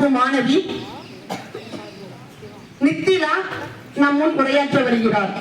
வகுப்பு மாணவி நித்திலா நம் முன் உரையாற்ற வருகிறார்.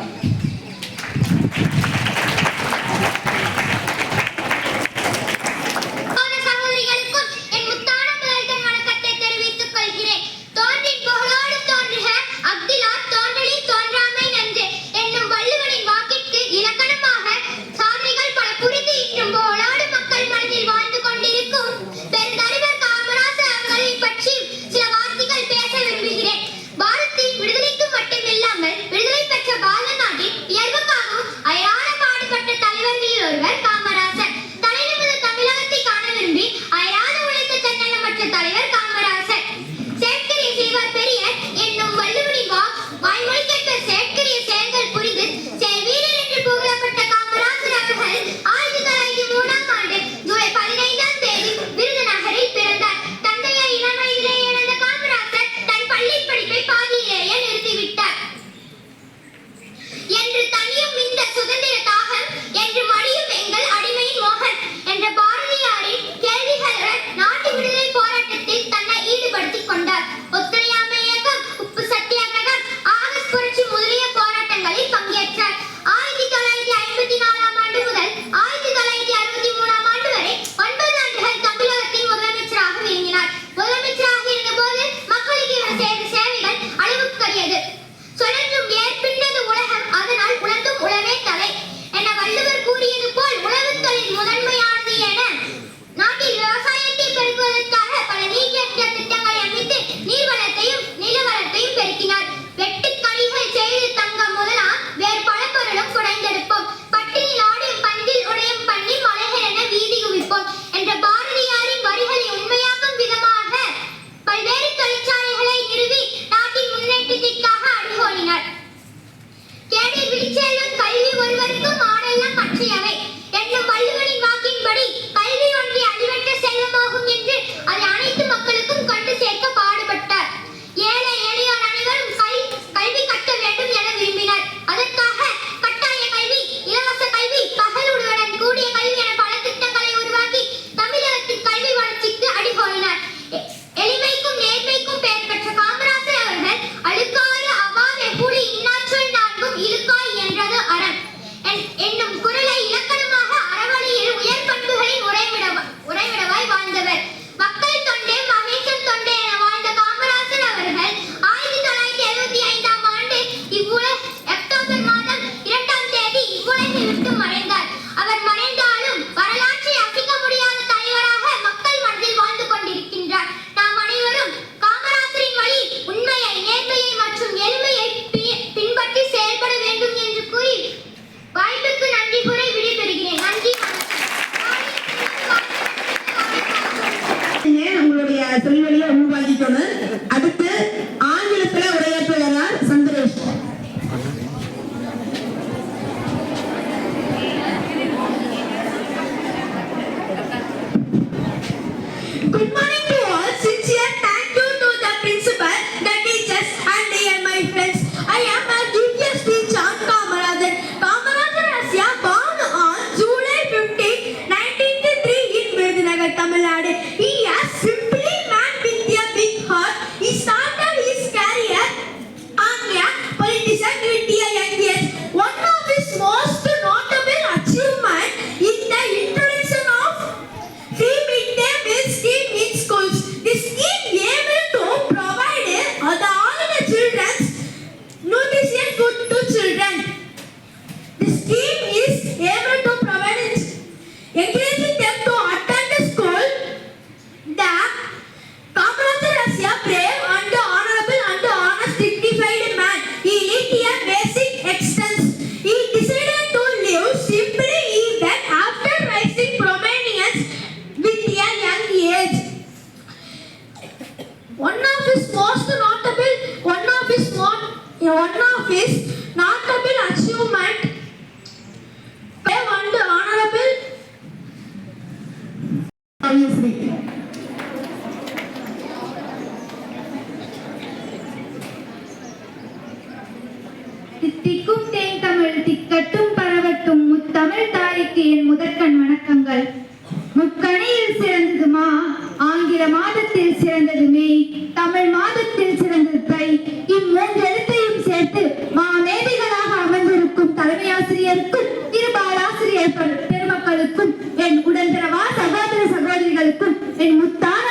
ஆசிரியருக்கும் இரு பாலாசிரியர் பெருமக்களுக்கும் என் உடன்பிறவா சகோதர சகோதரிகளுக்கும் என் முத்தான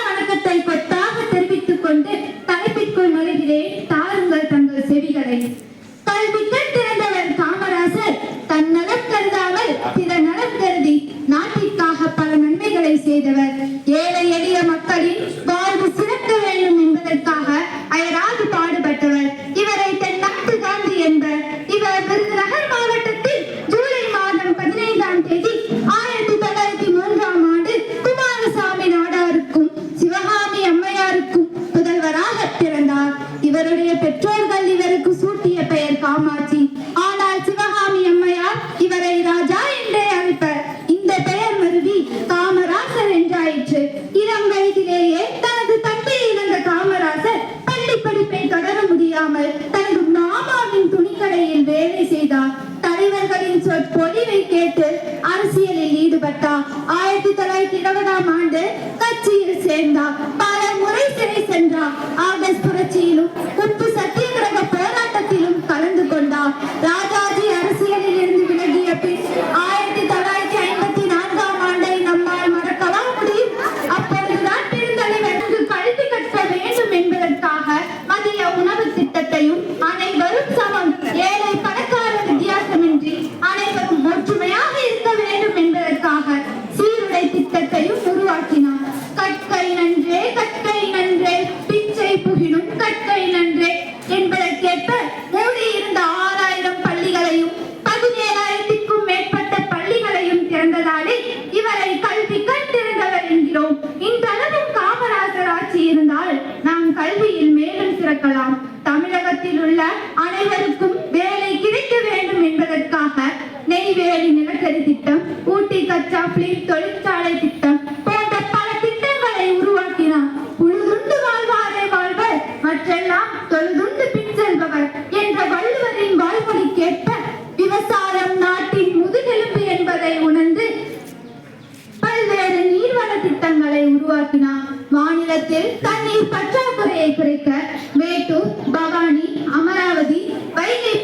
உருவாக்கினார் மாநிலத்தில் தண்ணீர் பற்றாக்குறையை குறைக்க மேட்டூர் பவானி அமராவதி வைகை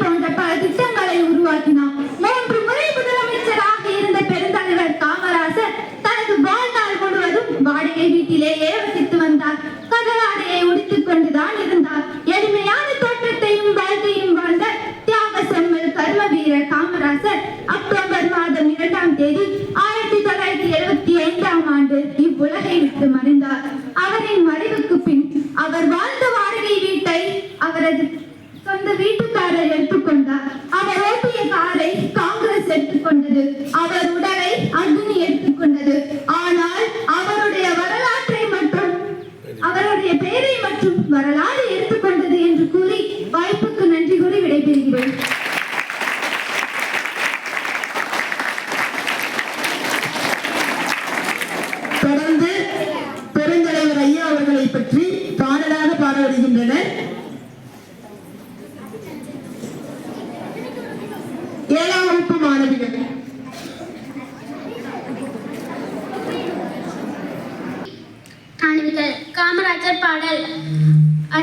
மறைந்தார். அவரின் மறைவு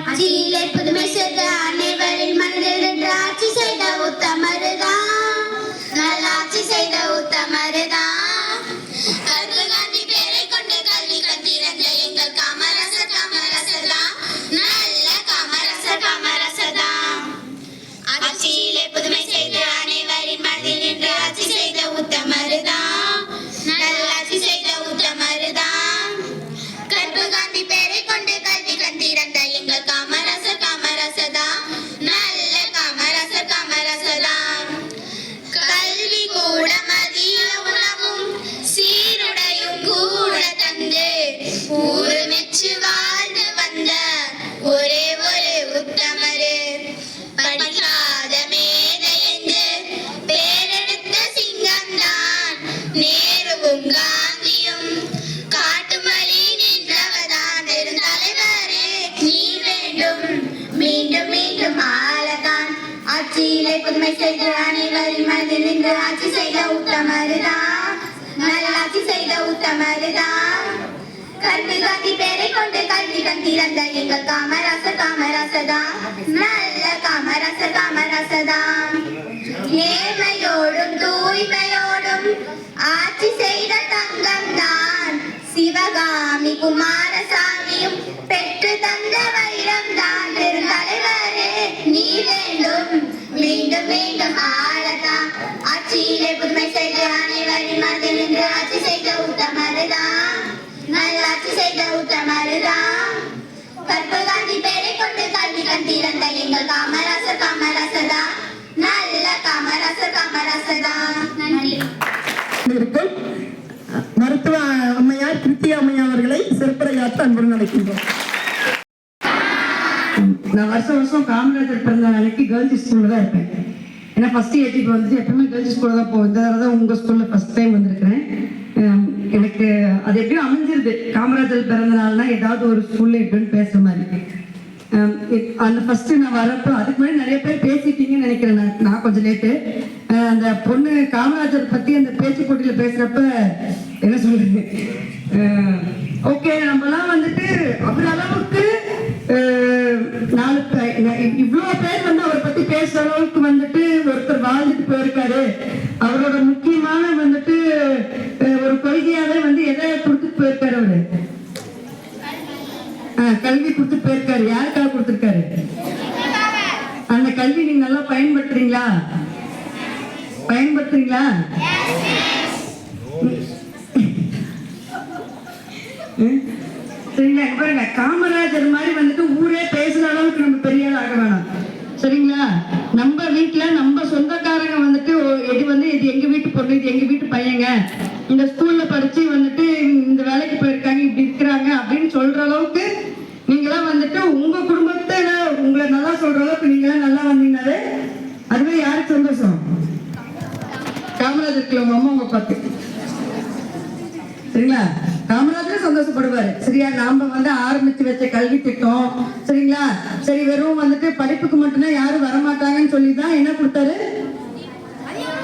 ஆட்சியிலே புதுமை செய்த அனைவரின் மனதில் ஆட்சி செய்த என்று ஆட்சி செய்த உத்தமருதான் நல்லாட்சி செய்த உத்தமருதான் கல்வி காட்டி பேரை கொண்டு கல்வி கண்டிருந்த எங்கள் காமராசர் காமராசதா? நல்ல காமராசர் காமராசதா? நேர்மையோடும் தூய்மையோடும் ஆட்சி செய்த தங்கம் தான் சிவகாமி குமாரசாமியும் பெற்று தந்த வைரம் தான் பெருந்தலைவரே நீ வேண்டும். மீண்டும் மீண்டும் ஆள காந்தி பேரை கொண்டு கல்வி கண் திறந்த எங்கள் காமராசர் தான் நல்ல காமராசர் தான் நன்றி. மருத்துவ அம்மையார் கிருத்தியா அம்மையா அவர்களை சிறப்புரையாற்ற அன்புடன் அழைக்கின்றோம். நான் வருஷம் வருஷம் காமராஜர் பிறந்த நாளைக்கு கேர்ள்ஸ் ஸ்கூல்ல தான் இருப்பேன். ஏன்னா ஃபர்ஸ்ட் ஏடிக்கு வந்துட்டு எப்பவுமே கேர்ள்ஸ் ஸ்கூல்ல தான் போவோம் இந்த தடவை தான் உங்க ஸ்கூல்ல ஃபர்ஸ்ட் டைம் வந்திருக்கிறேன். எனக்கு அது எப்படியும் அமைஞ்சிருது. காமராஜர் பிறந்த நாள்னா ஏதாவது ஒரு ஸ்கூல்ல எப்படின்னு பேசுற மாதிரி Um, அந்த ஃபர்ஸ்ட் நான் வரப்போ அதுக்கு முன்னாடி நிறைய பேர் பேசிட்டீங்கன்னு நினைக்கிறேன் நான். நான் கொஞ்சம் லேட்டு uh, அந்த பொண்ணு காமராஜர் பத்தி அந்த பேச்சு போட்டியில பேசுறப்ப என்ன சொல்றது? Um, ஓகே நம்மலாம் வந்துட்டு அவர் அளவுக்கு um, நாலு இவ்வளோ இவ்வளவு பேர் வந்து அவரை பத்தி பேசுற அளவுக்கு வந்துட்டு ஒருத்தர் வாழ்ந்துட்டு போயிருக்காரு. அவரோட முக்கியமான வந்துட்டு அஹ், ஒரு கொள்கையாவே வந்து எதை கொடுத்துட்டு போயிருக்காரு அவரு ஆஹ், கல்வி கொடுத்து போயிருக்காரு. யாருக்காக கொடுத்திருக்காரு? அந்த கல்வி நீங்க நல்லா பயன்படுத்துறீங்களா? பயன்படுத்துறீங்களா ம்? சரிங்களா இங்க பாருங்க காமராஜர் மாதிரி வந்துட்டு ஊரே பேசுற அளவுக்கு நம்ம பெரிய ஆள் ஆக வேணாம் சரிங்களா நம்ம வீட்டுல நம்ம சொந்தக்காரங்க வந்துட்டு ஓ- இது வந்து இது எங்க வீட்டு பொண்ணு இது எங்க வீட்டு பையங்க இந்த ஸ்கூல்ல படிச்சு வந்துட்டு இந்த வேலைக்கு போயிருக்காங்க இப்படி இருக்கிறாங்க அப்படின்னு சொல்ற அளவுக்கு நீங்களாம் வந்துட்டு உங்க குடும்பத்தை உங்களை நல்லா சொல்ற அளவுக்கு நீங்களாம் நல்லா வந்தீங்கனாலே அதுவே யாருக்கு சந்தோஷம் காமராஜருக்கு உங்க அம்மா உங்க பத்து. சரிங்களா? காமராஜர் சந்தோஷப்படுவாரு. சரியா? நாம வந்து ஆரம்பிச்சு வச்ச கல்வி திட்டம். சரிங்களா? சரி வெறும் வந்துட்டு படிப்புக்கு மட்டும்தான் யாரும் வரமாட்டாங்கன்னு சொல்லி தான் என்ன கொடுத்தாரு?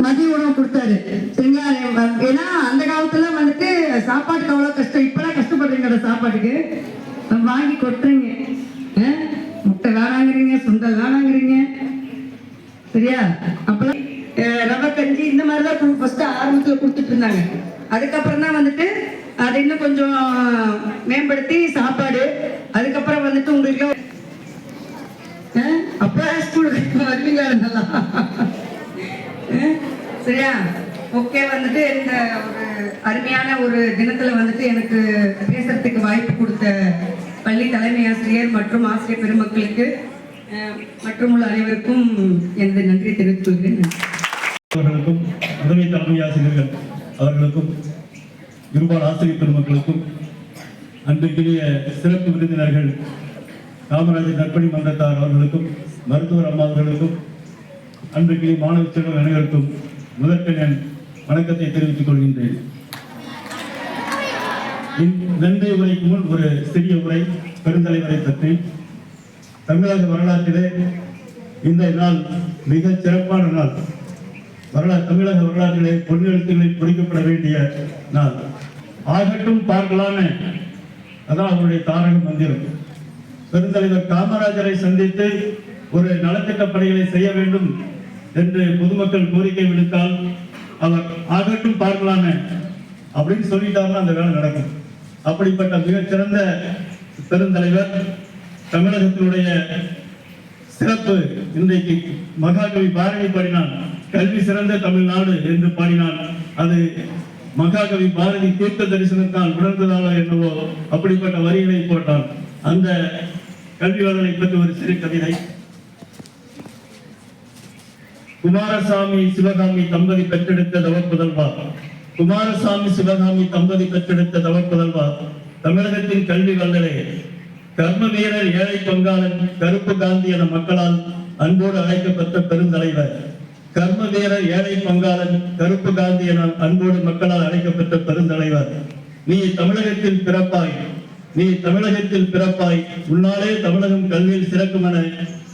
மதிய உணவு கொடுத்தாரு. சரிங்களா? ஏன்னா அந்த காலத்துல வந்துட்டு சாப்பாட்டுக்கு அவ்வளவு கஷ்டம். இப்பெல்லாம் கஷ்டப்படுறீங்க சாப்பாட்டுக்கு. வாங்கி கொட்டுறீங்க. முட்டை வேணாங்கிறீங்க சுண்டல் வேணாங்கிறீங்க. சரியா? அப்பெல்லாம் மாதிரி தான் ஃபர்ஸ்ட் ஆரம்பத்தில் கொடுத்துட்டு இருந்தாங்க. அதுக்கப்புறம் தான் வந்துட்டு அதை இன்னும் கொஞ்சம் மேம்படுத்தி சாப்பாடு. அதுக்கப்புறம் வந்துட்டு உங்களுக்கு அஹ், ஸ்கூலுக்கு வருவீங்களா நல்லா? சரியா? ஓகே வந்துட்டு இந்த ஒரு அருமையான ஒரு தினத்துல வந்துட்டு எனக்கு பேசுறதுக்கு வாய்ப்பு கொடுத்த பள்ளி தலைமை ஆசிரியர் மற்றும் ஆசிரியர் பெருமக்களுக்கு மற்றும் உள்ள அனைவருக்கும் எனது நன்றி தெரிவித்துக் கொள்கிறேன். அவர்களுக்கும் உதவி தலைமை ஆசிரியர்கள் அவர்களுக்கும் இருபால் ஆசிரியர் பெருமக்களுக்கும் அன்றைக்கிய சிறப்பு விருந்தினர்கள் காமராஜர் நற்பணி மன்றத்தார் அவர்களுக்கும் மருத்துவர் அம்மா அவர்களுக்கும் அன்றைக்கு மாணவ செல்வம் அனைவருக்கும் முதற்கண் என் வணக்கத்தை தெரிவித்துக் கொள்கின்றேன். நன்றி உரைக்கு முன் ஒரு சிறிய உரை பெருந்தலைவரை பற்றி. தமிழக வரலாற்றிலே இந்த நாள் மிக சிறப்பான நாள். வரலாறு தமிழக வரலாற்றிலே பொன்னெழுத்துகளில் பொறிக்கப்பட வேண்டிய நாள். ஆகட்டும் பார்க்கலாமே. அதான் அவருடைய தாரக மந்திரம். பெருந்தலைவர் காமராஜரை சந்தித்து ஒரு நலத்திட்ட பணிகளை செய்ய வேண்டும் என்று பொதுமக்கள் கோரிக்கை விடுத்தால் அவர் ஆகட்டும் பார்க்கலாமே அப்படின்னு சொல்லிட்டாருன்னா அந்த வேலை நடக்கும். அப்படிப்பட்ட மிகச்சிறந்த பெருந்தலைவர் தமிழகத்தினுடைய சிறப்பு இன்றைக்கு மகாகவி பாரதி பாடினான் கல்வி சிறந்த தமிழ்நாடு என்று பாடினான் அது மகாகவி பாரதி தீர்த்த தரிசனத்தால் உணர்ந்ததாலோ என்னவோ அப்படிப்பட்ட வரிகளை போட்டான். அந்த கல்வியாளரை பற்றி ஒரு சிறு கவிதை. குமாரசாமி சிவகாமி தம்பதி பெற்றெடுத்த தவப்புதல்வா குமாரசாமி சிவகாமி தம்பதி பெற்றெடுத்த தவப்புதல்வா தமிழகத்தின் கல்வி வல்லலே. கர்ம வீரர் ஏழை பங்காளன் கருப்பு காந்தி என மக்களால் அன்போடு அழைக்கப்பட்ட பெருந்தலைவர். கர்ம வீரர் ஏழை பங்காளன் கருப்பு காந்தி என அன்போடு மக்களால் அழைக்கப்பட்ட பெருந்தலைவர். நீ தமிழகத்தில் பிறப்பாய். நீ தமிழகத்தில் பிறப்பாய். உன்னாலே தமிழகம் கல்வியில் சிறக்கும் என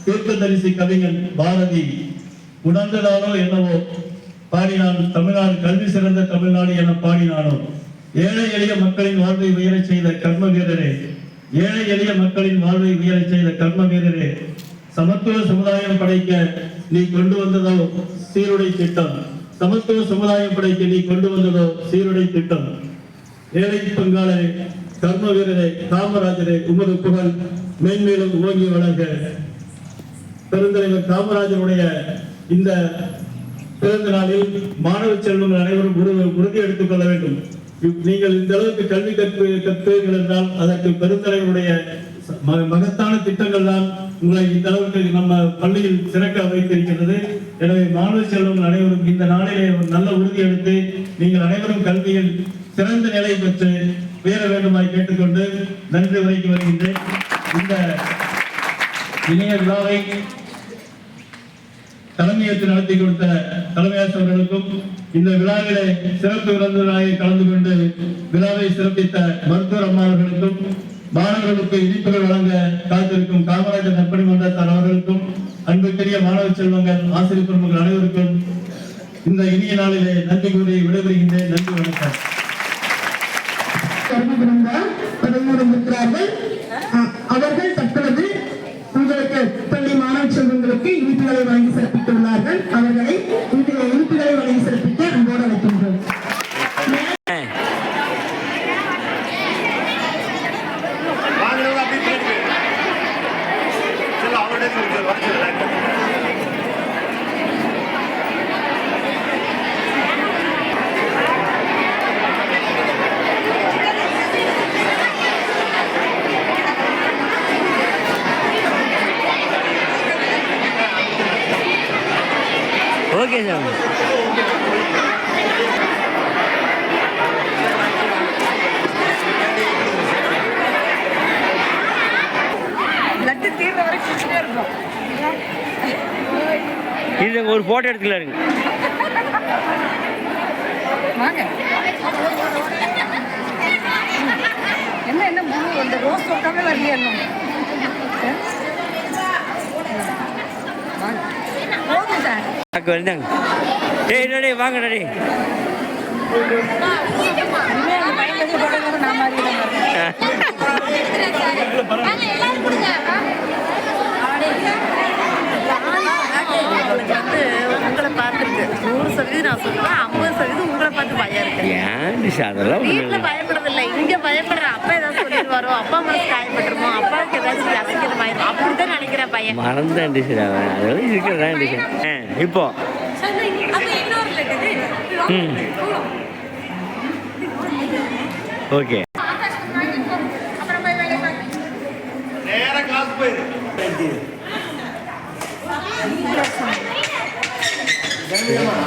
தீர்க்கதரிசி கவிஞன் பாரதி. உணர்ந்ததாலோ என்னவோ பாடினான் தமிழ்நாடு கல்வி சிறந்த தமிழ்நாடு என பாடினானோ. ஏழை எளிய மக்களின் வாழ்வை உயரச் செய்த கர்ம வீரரே. ஏழை எளிய மக்களின் வாழ்வை உயரச் செய்த கர்ம வீரரே. சமத்துவ சமுதாயம் படைக்க நீ கொண்டு வந்ததோ சீருடை திட்டம். சமத்துவ சமுதாயம் படைக்க நீ கொண்டு வந்ததோ சீருடை திட்டம். ஏழை பங்காளரே கர்ம வீரரே காமராஜரே உமது புகழ் மேன்மேலும் ஓங்கி வழங்க பெருந்தலைவர் காமராஜருடைய இந்த பிறந்த நாளில் மாணவ செல்வங்கள் அனைவரும் உறுதி எடுத்துக் கொள்ள வேண்டும். நீங்கள் இந்த அளவுக்கு கல்வி கற்பு கற்பீர்கள் என்றால் அதற்கு பெருந்தலைவருடைய மகத்தான திட்டங்கள் தான் உங்களை இந்த அளவுக்கு நம்ம பள்ளியில் சிறக்க வைத்திருக்கிறது எனவே மாணவ செல்வங்கள் அனைவரும் இந்த நாளிலே ஒரு நல்ல உறுதி எடுத்து நீங்கள் அனைவரும் கல்வியில் சிறந்த நிலை பெற்று உயர வேண்டுமாய் கேட்டுக்கொண்டு நன்றி உரைக்கு வருகின்றேன். இந்த இணைய விழாவை தலைமையேற்று நடத்தி கொடுத்த தலைமையாசவர்களுக்கும் இந்த விழாவிலே சிறப்பு விருந்தினராக கலந்து கொண்டு விழாவை சிறப்பித்த மருத்துவர் அம்மா அவர்களுக்கும் மாணவர்களுக்கு இனிப்புகள் வழங்க காத்திருக்கும் காமராஜர் நற்பணி மன்ற தலைவர்களுக்கும் அன்புக்குரிய மாணவ செல்வங்கள் ஆசிரியர் பெருமக்கள் அனைவருக்கும் இந்த இனிய நாளிலே நன்றி கூறி விடைபெறுகின்றேன். நன்றி வணக்கம். அஹ், அவர்கள் தற்பொழுது உங்களுக்கு பள்ளி மாணவ செல்வங்களுக்கு இனிப்புகளை வழங்கி சிறப்பித்துள்ளார்கள். அவர்களை இந்த இனிப்புகளை வழங்கி சிறப்பிக்க அன்போடு அழைக்கின்றோம் வாங்குறவங்க அப்படி போயிருக்கு சரி அவரோட வர சொல்லுறாங்க ஓகே சார் லட்டு தீர்ற வரைக்கும் குடிச்சிட்டே இருப்போம் இது ஒரு ஃபோட்டோ எடுத்துக்கலாருங்க வாங்க. என்ன என்ன இந்த ரோஸ் தொட்டாவே வரலையே அக்கா வருதாங்க டேய் வாங்க நான் தான் அவளுக்கு வந்து உங்களை பார்த்துருக்கு நூறு சதவீதம் நான் சொல்லுவேன் ஐம்பது சதவீதம் உங்களை பார்த்து பயம் இருக்கு ஏன் அதெல்லாம் ஒண்ணும் வீட்டில் இல்லை. பயப்படுறது இல்லை. இங்கே பயப்படுற அப்பா ஏதாவது சொல்லிடுவாரோ அப்பா மனசு காயப்பட்டுருமோ? அப்பாவுக்கு ஏதாச்சும் அசைக்கிறமாயிரும் அப்படிதான் நினைக்கிறேன் பையன். மறந்தேன் டிஷ் அதெல்லாம் இருக்கிறதான் டிஷ் இப்போ. ம். ஓகே. வாங்க